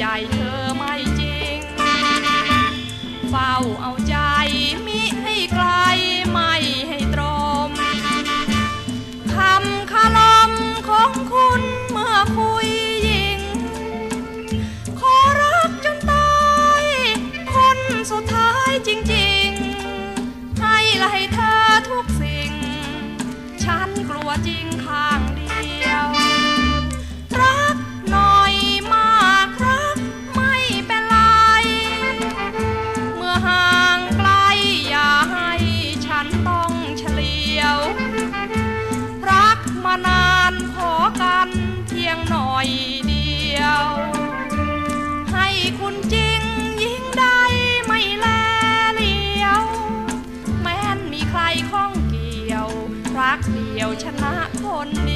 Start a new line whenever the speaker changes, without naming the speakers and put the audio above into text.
ใจเธอไม่จริง เฝ้าเอาใจมิให้ไกลไม่ให้ตรมคำคารมของคุณเมื่อคุยยิง ขอรักจนตายคนสุดท้ายจริงๆ ให้ละให้เธอทุกสิ่ง ฉันกลัวจริงข้าง คนดี